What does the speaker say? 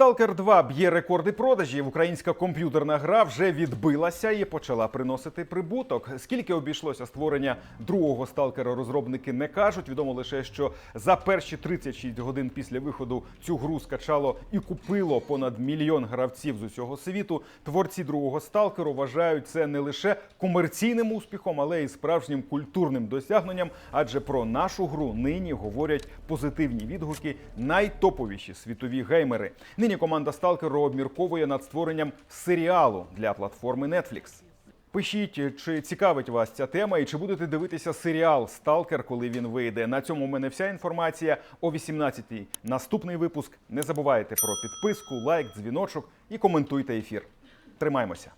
Stalker 2 б'є рекорди продажів. Українська комп'ютерна гра вже відбилася і почала приносити прибуток. Скільки обійшлося створення другого сталкера, розробники не кажуть. Відомо лише, що за перші 36 годин після виходу цю гру скачало і купило понад мільйон гравців з усього світу. Творці другого сталкеру вважають це не лише комерційним успіхом, але й справжнім культурним досягненням. Адже про нашу гру нині говорять позитивні відгуки найтоповіші світові геймери. Нині команда Сталкеру обмірковує над створенням серіалу для платформи Netflix. Пишіть, чи цікавить вас ця тема, і чи будете дивитися серіал Сталкер, коли він вийде. На цьому у мене вся інформація. О 18-й наступний випуск. Не забувайте про підписку, лайк, дзвіночок і коментуйте ефір. Тримаймося.